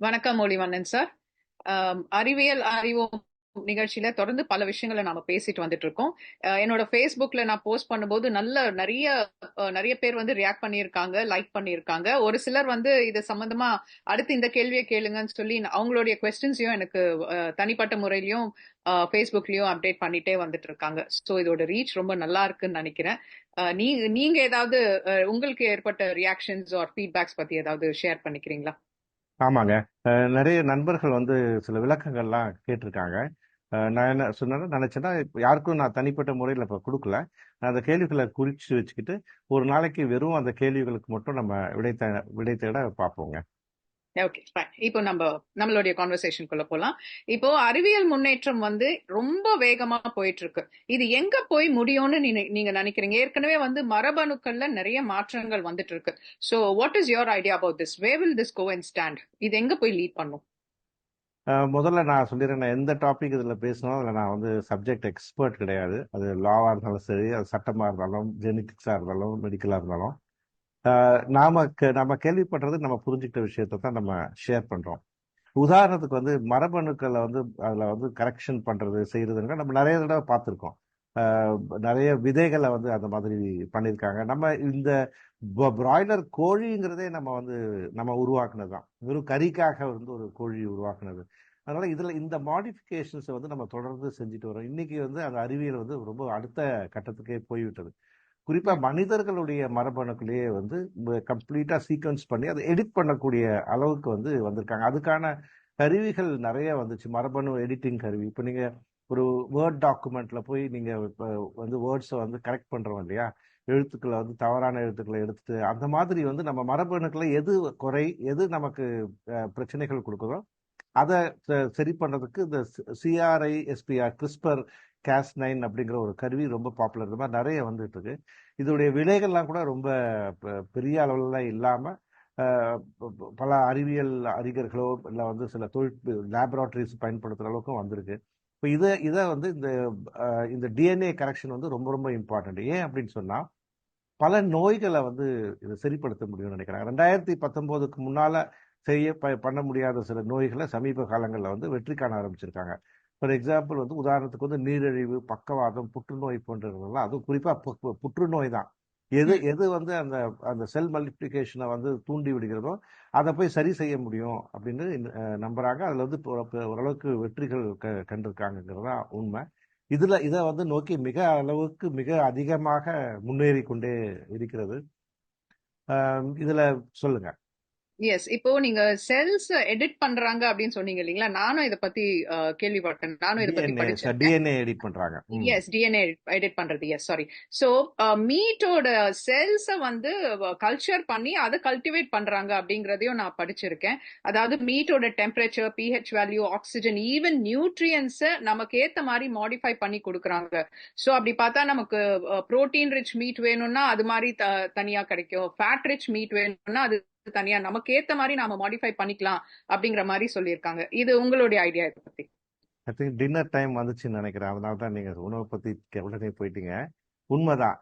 வணக்கம் மொழிவண்ணன் சார். அறிவியல் அறிவோம் நிகழ்ச்சியில தொடர்ந்து பல விஷயங்களை நாம பேசிட்டு வந்துட்டு இருக்கோம். என்னோட ஃபேஸ்புக்ல நான் போஸ்ட் பண்ணும்போது நல்ல நிறைய நிறைய பேர் வந்து ரியாக்ட் பண்ணியிருக்காங்க லைக் பண்ணியிருக்காங்க. ஒரு சிலர் வந்து இது சம்பந்தமா அடுத்து இந்த கேள்வியை கேளுங்கன்னு சொல்லி அவங்களுடைய கொஸ்டின்ஸையும் எனக்கு தனிப்பட்ட முறையிலயும் ஃபேஸ்புக்லயும் அப்டேட் பண்ணிட்டே வந்துட்டு இருக்காங்க. ஸோ இதோட ரீச் ரொம்ப நல்லா இருக்குன்னு நினைக்கிறேன். நீங்க நீ நீங்க ஏதாவது உங்களுக்கு ஏற்பட்ட ரியாக்ஷன்ஸ் ஆர் ஃபீட்பேக்ஸ் பத்தி ஏதாவது ஷேர் பண்ணிக்கிறீங்களா? ஆமாங்க. நிறைய நண்பர்கள் வந்து சில விளக்கங்கள்லாம் கேட்டிருக்காங்க. நான் என்ன சொன்னேன்னா நினைச்சேன்னா இப்ப யாருக்கும் நான் தனிப்பட்ட முறையில் இப்போ கொடுக்கல. நான் அந்த கேள்விகளை குறிச்சு வச்சுக்கிட்டு ஒரு நாளைக்கு வெறும் அந்த கேள்விகளுக்கு மட்டும் நம்ம விடை தே விடை தேட பார்ப்போங்க. ஓகே ஃபைன் இப்போ நம்ம நம்மளுடைய கான்வர்சேஷனுக்குள்ள போலாம். இப்போ அறிவியல் முன்னேற்றம் வந்து ரொம்ப வேகமா போயிட்டு இருக்கு இது எங்க போய் முடியும்னு நீங்க நினைக்கிறீங்க? ஏற்கனவே வந்து மரபணுக்கள்ல நிறைய மாற்றங்கள் வந்துட்டு இருக்கு so what is your idea about this way will this go and stand இது எங்க போய் லீட் பண்ணும்? முதல்ல நான் சொல்லிடுறேன். நான் எந்த டாபிக் இதில் பேசணும் அதில் நான் வந்து சப்ஜெக்ட் எக்ஸ்பர்ட் கிடையாது. அது லாவாக இருந்தாலும் சரி அது சட்டமாக இருந்தாலும் ஜெனட்டிக்ஸாக இருந்தாலும் மெடிக்கலாக இருந்தாலும். நாம நம்ம கேள்விப்படுறது நம்ம புரிஞ்சுக்கிட்ட விஷயத்த தான் நம்ம ஷேர் பண்றோம். உதாரணத்துக்கு வந்து மரபணுக்களை வந்து அதில் வந்து கரெக்ஷன் பண்றது செய்யறதுங்க நம்ம நிறைய தடவை பார்த்துருக்கோம். நிறைய விதைகளை வந்து அந்த மாதிரி பண்ணியிருக்காங்க. நம்ம இந்த பிராய்லர் கோழிங்கிறதே நம்ம வந்து நம்ம உருவாக்குனது தான். வெறும் கறிக்காக வந்து ஒரு கோழி உருவாக்குனது. அதனால இதில் இந்த மாடிஃபிகேஷன்ஸை வந்து நம்ம தொடர்ந்து செஞ்சுட்டு வரோம். இன்னைக்கு வந்து அந்த அறிவியல் வந்து ரொம்ப அடுத்த கட்டத்துக்கே போய்விட்டது. குறிப்பாக மனிதர்களுடைய மரபணுக்குள்ளேயே வந்து கம்ப்ளீட்டாக சீக்வன்ஸ் பண்ணி அதை எடிட் பண்ணக்கூடிய அளவுக்கு வந்து வந்திருக்காங்க. அதுக்கான கருவிகள் நிறைய வந்துச்சு. மரபணு எடிட்டிங் கருவி. இப்போ நீங்கள் ஒரு வேர்ட் டாக்குமெண்ட்டில் போய் நீங்கள் இப்போ வந்து வேர்ட்ஸை வந்து கரெக்ட் பண்ணுறோம் இல்லையா? எழுத்துக்களை வந்து தவறான எழுத்துக்களை எடுத்துட்டு அந்த மாதிரி வந்து நம்ம மரபணுக்களை எது குறை எது நமக்கு பிரச்சனைகள் கொடுக்குதோ அதை சரி பண்ணுறதுக்கு இந்த CRI SPR CRISPR Cas nine அப்படிங்கிற ஒரு கருவி ரொம்ப பாப்புலர் இந்த மாதிரி நிறைய வந்துட்டு இருக்கு இதோடைய விலைகள்லாம் கூட ரொம்ப பெ- பெரிய அளவுல இல்லாம பல அறிவியல் அறிஞர்களோ இல்லை வந்து சில தொழில் லேபரேட்டரிஸ் பயன்படுத்துகிற அளவுக்கும் வந்திருக்கு. இப்போ இதை இதை வந்து இந்த இந்த டிஎன்ஏ கரெக்ஷன் வந்து ரொம்ப ரொம்ப இம்பார்ட்டன்ட் ஏன் அப்படின்னு சொன்னால் பல நோய்களை வந்து இதை சரிப்படுத்த முடியும்னு நினைக்கிறாங்க. ரெண்டாயிரத்தி பத்தொம்போதுக்கு முன்னால் செய்ய ப- பண்ண முடியாத சில நோய்களை சமீப காலங்களில் வந்து வெற்றி காண ஆரம்பிச்சிருக்காங்க. ஃபார் எக்ஸாம்பிள் வந்து உதாரணத்துக்கு வந்து நீரிழிவு பக்கவாதம் புற்றுநோய் போன்றதெல்லாம் அதுவும் குறிப்பா பு- பு- புற்றுநோய் தான். எது. எது வந்து அந்த அந்த செல் மல்டிப்ளிகேஷனை வந்து தூண்டி விடுகிறதோ அதை போய் சரி செய்ய முடியும் அப்படின்னு நம்புறாங்க. அதுல வந்து ஓரளவுக்கு வெற்றிகள் க கண்டிருக்காங்கிறது தான் உண்மை. இதுல இதை வந்து நோக்கி மிக அளவுக்கு மிக அதிகமாக முன்னேறி கொண்டே இருக்கிறது இதுல சொல்லுங்க. எஸ் இப்போ நீங்க செல்ஸ் எடிட் பண்றாங்க அப்படின்னு சொன்னீங்க இல்லைங்களா? நானும் இத பத்தி கேள்விப்பட்டேன். நானும் இத பத்தி டிஎன்ஏ எடிட் பண்றாங்க. எஸ் டிஎன்ஏ எடிட் பண்றது. எஸ் சாரி ஸோ மீட்டோட செல்ஸை வந்து கல்ச்சர் பண்ணி அதை கல்டிவேட் பண்றாங்க அப்படிங்கறதையும் நான் படிச்சிருக்கேன். அதாவது மீட்டோட temperature pH value oxygen even நியூட்ரியன்ஸை நமக்கு ஏத்த மாதிரி மாடிஃபை பண்ணி கொடுக்குறாங்க. ஸோ அப்படி பார்த்தா நமக்கு புரோட்டீன் ரிச் மீட் வேணும்னா அது மாதிரி தனியா கிடைக்கும். ஃபேட் ரிச் மீட் வேணும்னா அது தனியா நமக்கு ஏத்த மாதிரி நாம மாடிஃபை பண்ணிக்கலாம் அப்படிங்கிற மாதிரி சொல்லியிருக்காங்க. இது உங்களுடைய ஐடியா இதை பத்தி. ஐ திங்க் டின்னர் டைம் வந்துச்சுன்னு நினைக்கிறேன். அதனால தான் நீங்க உணவை பத்தி உடனே போயிட்டீங்க. உண்மைதான்.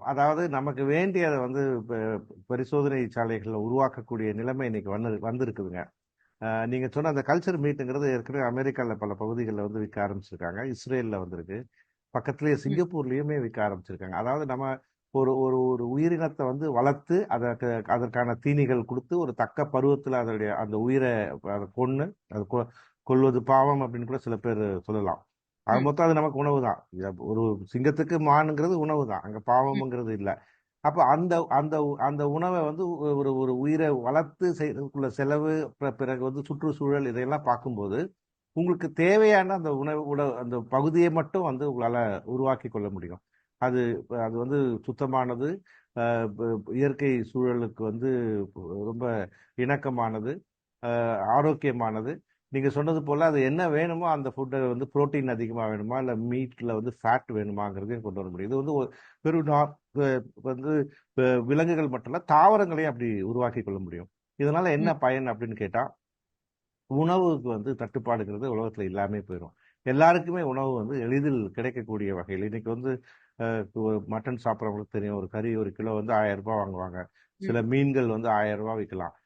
அதாவது நமக்கு வேண்டியதை வந்து பரிசோதனை சாலைகளில் உருவாக்கக்கூடிய நிலைமை இன்னைக்கு வந்து வந்திருக்குதுங்க. ஆஹ் நீங்க சொன்ன அந்த கல்ச்சர் மீட்டுங்கிறது ஏற்கனவே அமெரிக்கால பல பகுதிகளில் வந்து விற்க ஆரம்பிச்சிருக்காங்க. இஸ்ரேல்ல வந்திருக்கு. பக்கத்துலயே. சிங்கப்பூர்லயுமே விற்க ஆரம்பிச்சிருக்காங்க. அதாவது நம்ம ஒரு ஒரு ஒரு உயிரினத்தை வந்து வளர்த்து அதற்கு அதற்கான தீனிகள் கொடுத்து ஒரு தக்க பருவத்துல அதனுடைய அந்த உயிரை அதை கொன்னு அது கொ- கொல்வது பாவம் அப்படின்னு கூட சில பேர் சொல்லலாம் அது. மொத்தம் அது நமக்கு உணவு தான் ஒரு சிங்கத்துக்கு மானுங்கிறது உணவு தான் அங்க. பாவம்ங்கிறது இல்லை அப்ப அந்த அந்த அந்த உணவை வந்து ஒரு ஒரு உயிரை வளர்த்து செய்யறதுக்குள்ள செலவு பிற- பிறகு வந்து சுற்றுச்சூழல் இதையெல்லாம் பார்க்கும்போது உங்களுக்கு தேவையான அந்த உணவு உணவு அந்த பகுதியை மட்டும் வந்து உங்களால உருவாக்கி கொள்ள முடியும் அது அது வந்து சுத்தமானது இயற்கை சூழலுக்கு வந்து ரொம்ப இணக்கமானது ஆரோக்கியமானது. நீங்க சொன்னது போல அது என்ன வேணுமோ அந்த ஃபுட்டை வந்து புரோட்டீன் அதிகமா வேணுமா? இல்ல மீட்ல வந்து ஃபேட் வேணுமாங்கிறதையும் கொண்டு வர முடியும். இது வந்து அஹ் வந்து விலங்குகள் மட்டும் இல்ல தாவரங்களையும் அப்படி உருவாக்கி கொள்ள முடியும். இதனால என்ன. பயன் அப்படின்னு கேட்டா உணவுக்கு வந்து தட்டுப்பாடுங்கிறது உலகத்துல இல்லாமே போயிடும் எல்லாருக்குமே உணவு வந்து எளிதில் கிடைக்கக்கூடிய வகையில். இன்னைக்கு வந்து மட்டன் சாப்பிட்றவங்களுக்கு தெரியும் ஒரு கறி ஒரு கிலோ வந்து ஆயிரம் ரூபாய் வாங்குவாங்க. சில. மீன்கள் வந்து ஆயிரம் ரூபாய் விற்கலாம்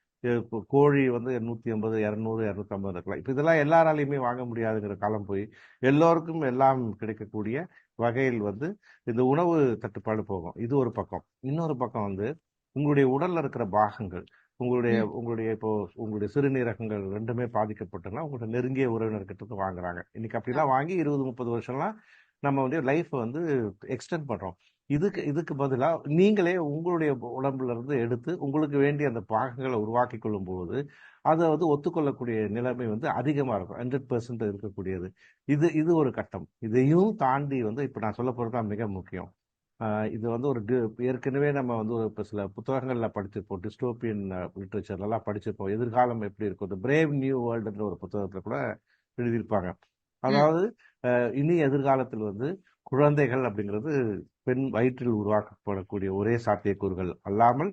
கோழி வந்து நூற்றி ஐம்பது இரநூறு இரநூத்தம்பது இருக்கலாம். இப்போ இதெல்லாம் எல்லாராலையுமே வாங்க முடியாதுங்கிற காலம் போய் எல்லோருக்கும் எல்லாம் கிடைக்கக்கூடிய வகையில் வந்து இந்த உணவு தட்டுப்பாடு போகும். இது ஒரு பக்கம். இன்னொரு பக்கம் வந்து உங்களுடைய உடல்ல இருக்கிற பாகங்கள் உங்களுடைய. உங்களுடைய இப்போ உங்களுடைய சிறுநீரகங்கள் ரெண்டுமே பாதிக்கப்பட்டுன்னா உங்களோட நெருங்கிய உறவினர்கிட்ட வாங்குறாங்க. இன்னைக்கு அப்படிலாம் வாங்கி இருபது முப்பது வருஷம்லாம் நம்ம வந்து லைஃப் வந்து எக்ஸ்டெண்ட் பண்றோம். இதுக்கு இதுக்கு பதிலா நீங்களே உங்களுடைய உடம்புல இருந்து எடுத்து உங்களுக்கு வேண்டிய அந்த பாகங்களை உருவாக்கி கொள்ளும் போது அதை வந்து ஒத்துக்கொள்ளக்கூடிய நிலைமை வந்து அதிகமா இருக்கும். ஹண்ட்ரட் பெர்சன்ட் இருக்கக்கூடியது. இது இது ஒரு கட்டம். இதையும் தாண்டி வந்து இப்ப நான் சொல்ல போறது தான் மிக முக்கியம். இது வந்து ஒரு ஏற்கனவே நம்ம வந்து ஒரு இப்போ சில புத்தகங்கள்ல படிச்சிருப்போம் டிஸ்டோப்பியன் லிட்ரேச்சர்லாம் படிச்சிருப்போம் எதிர்காலம் எப்படி இருக்கும்? இந்த பிரேவ் நியூ வேர்ல்டுன்ற ஒரு புத்தகத்துல கூட எழுதியிருப்பாங்க. அதாவது இனி எதிர்காலத்தில் வந்து குழந்தைகள் அப்படிங்கிறது பெண் வயிற்றில் உருவாக்கப்படக்கூடிய ஒரே சாத்தியக்கூறுகள் அல்லாமல்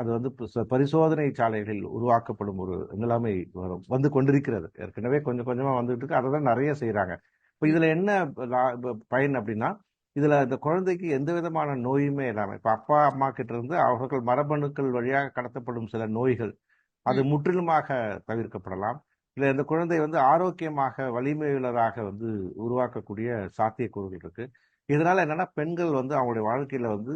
அது வந்து பரிசோதனை சாலைகளில் உருவாக்கப்படும் ஒரு நிலைமை வரும் வந்து கொண்டிருக்கிறது. ஏற்கனவே கொஞ்சம் கொஞ்சமா வந்துட்டு இருக்கு. அதை தான் நிறைய செய்றாங்க. இப்போ இதுல என்ன பயன் அப்படின்னா இதுல இந்த குழந்தைக்கு எந்த விதமான நோயுமே இல்லாம இப்ப அப்பா அம்மா கிட்ட இருந்து அவர்கள் மரபணுக்கள் வழியாக கடத்தப்படும் சில நோய்கள் அது. முற்றிலுமாக தவிர்க்கப்படலாம் இல்ல இந்த குழந்தை வந்து ஆரோக்கியமாக வலிமையுள்ளதாக வந்து உருவாக்கக்கூடிய சாத்தியக்கூறுகள் இருக்கு இதனால என்னன்னா பெண்கள் வந்து அவங்களுடைய வாழ்க்கையில வந்து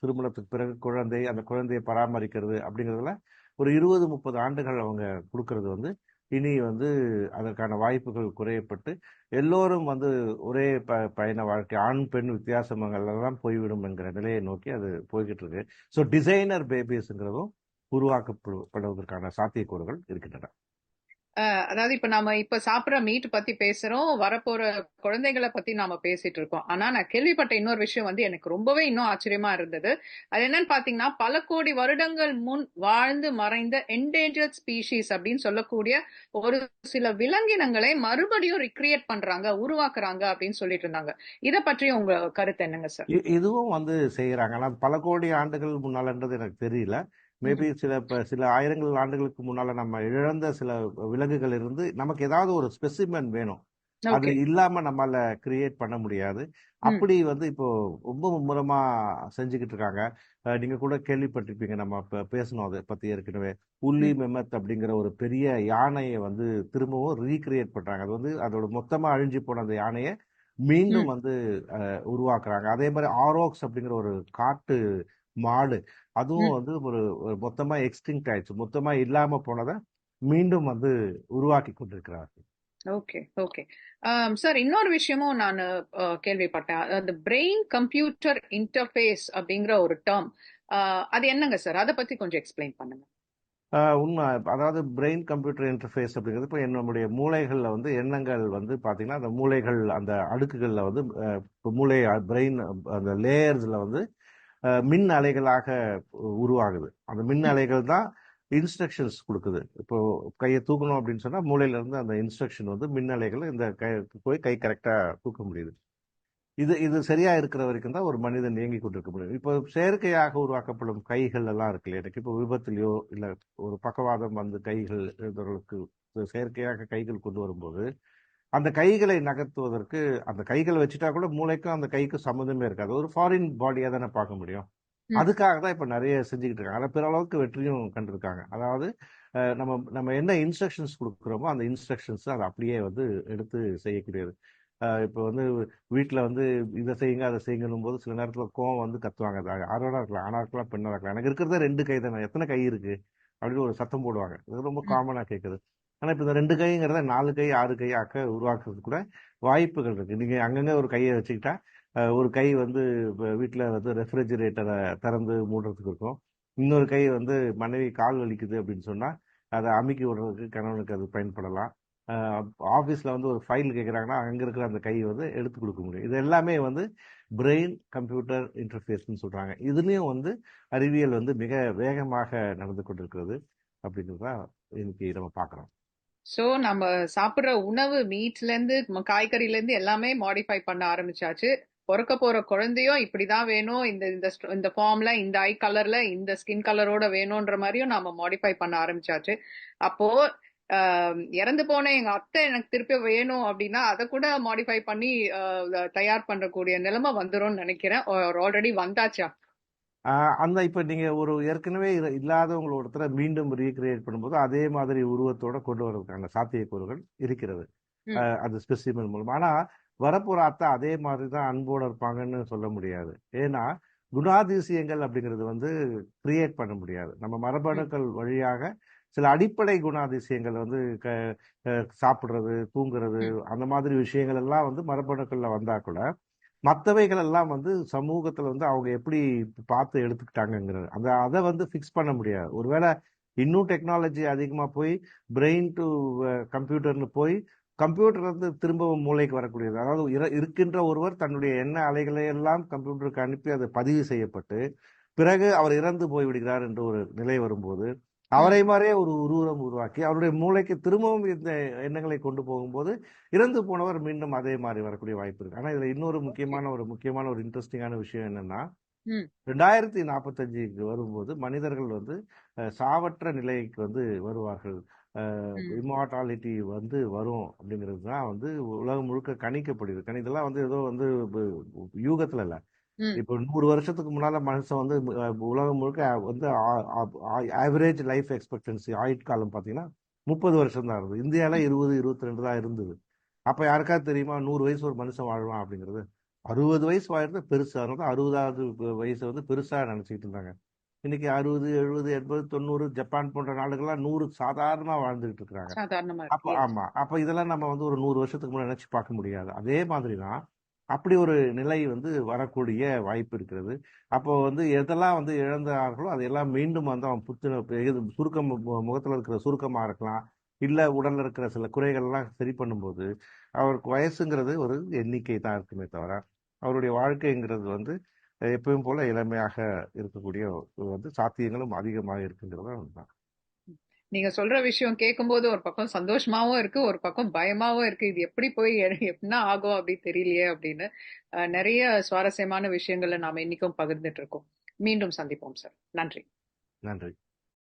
திருமணத்துக்கு பிறகு குழந்தை அந்த குழந்தையை பராமரிக்கிறது அப்படிங்கிறதுல ஒரு இருபது முப்பது ஆண்டுகள் அவங்க கொடுக்கறது வந்து இனி வந்து அதற்கான வாய்ப்புகள் குறையப்பட்டு எல்லோரும் வந்து ஒரே ப பயண வாழ்க்கை ஆண் பெண் வித்தியாசங்கள்லாம் போய்விடும் என்கிற நிலையை நோக்கி அது போய்கிட்டு இருக்கு ஸோ டிசைனர் பேபிஸ்ங்கிறதும் உருவாக்கப்படுவதற்கான சாத்தியக்கூறுகள் இருக்கின்றன. அதாவது இப்ப நாம இப்ப சாப்பிடுற மீட் பத்தி பேசுறோம் வரப்போற குழந்தைகளை பத்தி நாம பேசிட்டு இருக்கோம். ஆனா நான் கேள்விப்பட்ட இன்னொரு விஷயம் வந்து எனக்கு ரொம்பவே இன்னும் ஆச்சரியமா இருந்தது. அது என்னன்னு பாத்தீங்கன்னா பல கோடி வருடங்கள் முன் வாழ்ந்து மறைந்த என்டேஞ்சர்ட் ஸ்பீஷீஸ் அப்படின்னு சொல்லக்கூடிய ஒரு சில விலங்கினங்களை மறுபடியும் ரிக்ரியேட் பண்றாங்க உருவாக்குறாங்க அப்படின்னு சொல்லிட்டு இருந்தாங்க. இதை பற்றி உங்க கருத்து என்னங்க சார் இதுவும் வந்து செய்யறாங்க. ஆனால் பல கோடி ஆண்டுகள் முன்னாலன்றது எனக்கு தெரியல. மேபி சில சில ஆயிரங்கள் ஆண்டுகளுக்கு முன்னால நம்ம இழந்த சில விலங்குகள் இருந்து நமக்கு ஏதாவது ஒரு ஸ்பெசிமென் வேணும். அது இல்லாம நம்மால கிரியேட் பண்ண முடியாது. அப்படி வந்து இப்போ ரொம்ப மும்முரமா செஞ்சுக்கிட்டு இருக்காங்க. நீங்க கூட கேள்விப்பட்டிருப்பீங்க. நம்ம இப்ப பேசணும் அதை பத்தி ஏற்கனவே. உல்லி மெமத் அப்படிங்கிற ஒரு பெரிய யானையை வந்து திரும்பவும் ரீக்ரியேட் பண்றாங்க. அது வந்து அதோட மொத்தமா அழிஞ்சு போன அந்த யானையை மீண்டும் வந்து உருவாக்குறாங்க. அதே மாதிரி ஆரோக்ஸ் அப்படிங்கிற ஒரு காட்டு மாடு. அதுவும் வந்து ஒரு ஒரு மொத்தமா எக்ஸ்டிங்க்ட் ஆயிடுச்சு. மொத்தமா இல்லாம போனதை மீண்டும் வந்து உருவாக்கி கொண்டிருக்கிறார்கள். Okay okay. சார் இன்னொரு விஷயமும் நான் கேள்விப்பட்டேன். அந்த பிரெயின் கம்ப்யூட்டர் இன்டர்ஃபேஸ் அப்படிங்கிற ஒரு டேர்ம் அது என்னங்க சார்? அதை பத்தி கொஞ்சம் எக்ஸ்பிளைன் பண்ணுங்க. உண்மை. அதாவது பிரெயின் கம்ப்யூட்டர் இன்டர்ஃபேஸ் அப்படிங்கிறது இப்போ நம்முடைய மூளைகளில் வந்து எண்ணங்கள் வந்து பார்த்தீங்கன்னா அந்த மூளைகள் அந்த அடுக்குகளில் வந்து இப்போ மூளை பிரெயின் அந்த லேயர்ஸில் வந்து மின் அலைகளாக உருவாகுது. அந்த மின் அலைகள் தான் இன்ஸ்ட்ரக்ஷன்ஸ் கொடுக்குது. இப்போ கையை தூக்கணும் அப்படின்னு சொன்னா மூளையில இருந்து அந்த இன்ஸ்ட்ரக்ஷன் வந்து மின் அலைகள் இந்த கை போய் கை கரெக்டா தூக்க முடியுது. இது இது சரியா இருக்கிற வரைக்கும் தான் ஒரு மனிதன் இயங்கி கொண்டிருக்க முடியும். இப்போ செயற்கையாக உருவாக்கப்படும் கைகள் எல்லாம் இருக்கு இல்லையா? எனக்கு இப்போ விபத்துலயோ இல்ல ஒரு பக்கவாதம் வந்து கைகள் இருந்தவர்களுக்கு செயற்கையாக கைகள் கொண்டு வரும்போது அந்த கைகளை நகர்த்துவதற்கு அந்த கைகளை வச்சுட்டா கூட மூளைக்கும் அந்த கைக்கும் சம்மந்தமே இருக்காது. ஒரு ஃபாரின் பாடியா தானே பார்க்க முடியும். அதுக்காக தான் இப்ப நிறைய செஞ்சுக்கிட்டு இருக்காங்க. அதை பிற அளவுக்கு வெற்றியும் கண்டிருக்காங்க. அதாவது நம்ம நம்ம என்ன இன்ஸ்ட்ரக்ஷன்ஸ் கொடுக்குறோமோ அந்த இன்ஸ்ட்ரக்ஷன்ஸ் அதை அப்படியே வந்து எடுத்து செய்யக்கூடியது. இப்போ வந்து வீட்டில் வந்து இதை செய்யுங்க அதை செய்யணும் போது சில நேரத்தில் கோவம் வந்து கத்துவாங்க. அது ஆணோட இருக்கலாம் ஆணா இருக்கலாம் பெண்ணா இருக்கலாம். எனக்கு இருக்கிறதே ரெண்டு கை தானே. எத்தனை கை இருக்கு? அப்படின்னு ஒரு சத்தம் போடுவாங்க. இது ரொம்ப ம். காமனா கேட்குது ஆனா இப்போ இந்த ரெண்டு கைங்கிறத நாலு கை ஆறு கை ஆக்க உருவாக்குறது கூட வாய்ப்புகள் இருக்கு. நீங்க அங்கங்க ஒரு கையை வச்சுக்கிட்டா ஒரு கை வந்து இப்ப வந்து ரெஃப்ரிஜிரேட்டரை திறந்து மூடுறதுக்கு இருக்கும். இன்னொரு கை வந்து மனைவி கால் வலிக்குது அப்படின்னு சொன்னா அதை அமுக்கி விடுறதுக்கு கணவனுக்கு அது பயன்படலாம். ஆஃபீஸில் வந்து ஒரு ஃபைல் கேட்குறாங்கன்னா அங்கே இருக்கிற அந்த கை வந்து எடுத்து கொடுக்க முடியும். இது எல்லாமே வந்து பிரெயின் கம்ப்யூட்டர் இன்டர்ஃபேஸ்னு சொல்கிறாங்க இதுலேயும் வந்து அறிவியல் வந்து மிக வேகமாக நடந்து கொண்டிருக்கிறது அப்படிங்கிறத இன்னைக்கு நம்ம பார்க்குறோம். ஸோ நம்ம சாப்பிட்ற உணவு மீட்லேருந்து காய்கறிலேருந்து எல்லாமே மாடிஃபை பண்ண ஆரம்பிச்சாச்சு. பிறக்க போற குழந்தையும் இப்படிதான் வேணும். இந்த இந்த இந்த ஃபார்ம்ல இந்த ஐ கலர்ல இந்த ஸ்கின் கலரோட வேணும்ன்ற மாதிரியும் நாம மாடிஃபை பண்ண ஆரம்பிச்சாச்சு. அப்போ இறந்து போன எங்க அத்தை எனக்கு திருப்பி வேணும் அப்படின்னா அதை கூட மாடிஃபை பண்ணி தயார் பண்றக்கூடிய நிலைமை வந்துரும்னு நினைக்கிறேன். ஆல்ரெடி வந்தாச்சா? அந்த இப்ப நீங்க ஒரு ஏற்கனவே இர- இல்லாதவங்க ஒருத்தரை மீண்டும் ரீக்ரியேட் பண்ணும்போது அதே மாதிரி உருவத்தோட கொண்டு வரதுக்கான சாத்தியக்கூறுகள் இருக்கிறது. அது ஸ்பெசிமென் மூலம். ஆனா வரப்போற அத்தை அதே மாதிரி தான் அன்போட இருப்பாங்கன்னு சொல்ல முடியாது. ஏன்னா குணாதிசயங்கள் அப்படிங்கிறது வந்து கிரியேட் பண்ண முடியாது. நம்ம மரபணுக்கள் வழியாக சில அடிப்படை குணாதிசயங்கள் வந்து க சாப்பிடுறது தூங்குறது. அந்த மாதிரி விஷயங்கள் எல்லாம் வந்து மரபணுக்கள்ல வந்தா கூட மற்றவைகள் எல்லாம் வந்து சமூகத்தில் வந்து அவங்க எப்படி பார்த்து எடுத்துக்கிட்டாங்கங்கிறது அந்த அதை வந்து ஃபிக்ஸ் பண்ண முடியாது. ஒருவேளை இன்னும் டெக்னாலஜி அதிகமாக போய் பிரெயின் டு கம்ப்யூட்டர்னு போய் கம்ப்யூட்டர் வந்து திரும்பவும் மூளைக்கு வரக்கூடியது. அதாவது இருக்கின்ற ஒருவர் தன்னுடைய எண்ண அலைகளை எல்லாம் கம்ப்யூட்டருக்கு அனுப்பி அது பதிவு செய்யப்பட்டு பிறகு அவர் இறந்து போய்விடுகிறார் என்ற ஒரு நிலை வரும்போது அவரை மாதிரியே ஒரு உருவம் உருவாக்கி அவருடைய மூளைக்கு திரும்பவும் இந்த எண்ணங்களை கொண்டு போகும்போது இறந்து போனவர் மீண்டும் அதே மாதிரி வரக்கூடிய வாய்ப்பு இருக்கு. ஆனா இதுல இன்னொரு முக்கியமான ஒரு முக்கியமான ஒரு இன்ட்ரெஸ்டிங்கான விஷயம் என்னன்னா. ரெண்டாயிரத்தி நாற்பத்தஞ்சுக்கு வரும்போது மனிதர்கள் வந்து சாவற்ற நிலைக்கு வந்து வருவார்கள். இம்மார்டாலிட்டி வந்து வரும் அப்படிங்கிறது தான் வந்து உலகம் முழுக்க கணிக்கப்படுது கணி இதெல்லாம் வந்து ஏதோ வந்து யூகத்துல இல்ல. ம். இப்போ நூறு வருஷத்துக்கு முன்னால மனுஷன் வந்து உலகம் முழுக்க வந்து ஆவரேஜ் லைஃப் எக்ஸ்பெக்டன்சி ஆயுட்காலம் பார்த்தீங்கன்னா முப்பது வருஷம் தான் இருந்தது. இருபது இருபத்தி ரெண்டு தான் இருந்தது. அப்போ யாருக்காவது தெரியுமா? நூறு வயசு ஒரு மனுஷன் வாழ்வான் அப்படிங்கிறது. அறுபது வயசு வாழ்றது பெருசு அதனால தான் அறுபதாவது வயசு வந்து பெருசா நினைச்சிட்டு இருந்தாங்க. இன்னைக்கு அறுபது எழுபது எண்பது தொண்ணூறு ஜப்பான் போன்ற நாடுகள்லாம் நூறு சாதாரணமா வாழ்ந்துகிட்டு இருக்கிறாங்க சாதாரணமா அப்போ இருக்கு ஆமா. அப்ப இதெல்லாம் நம்ம வந்து ஒரு நூறு வருஷத்துக்கு முன்னாடி நினைச்சு பார்க்க முடியாது. அதே மாதிரி தான் அப்படி ஒரு நிலை வந்து வரக்கூடிய வாய்ப்பு இருக்கிறது. அப்போ வந்து எதெல்லாம் வந்து இழந்தார்களோ அதையெல்லாம் மீண்டும் வந்து அவன் புத்துண சுருக்கம் மு- இருக்கிற சுருக்கமாக இருக்கலாம். இல்லை உடலில் இருக்கிற சில குறைகள்லாம் சரி பண்ணும்போது அவருக்கு வயசுங்கிறது ஒரு எண்ணிக்கை தான் இருக்குமே தவிர அவருடைய வாழ்க்கைங்கிறது வந்து எப்பவும் போல இளமையாக இருக்கக்கூடிய வந்து சாத்தியங்களும் அதிகமாக இருக்குங்கிறது தான் நீங்க சொல்ற விஷயம் கேட்கும்போது ஒரு பக்கம் சந்தோஷமாவும் இருக்கு ஒரு பக்கம் பயமாவும் இருக்கு. இது எப்படி போய் என்ன ஆகும் அப்படி தெரியலையே அப்படின்னு நிறைய சுவாரஸ்யமான விஷயங்களை நாம இன்னைக்கும் பகிர்ந்துட்டு இருக்கோம். மீண்டும் சந்திப்போம் சார். நன்றி. நன்றி.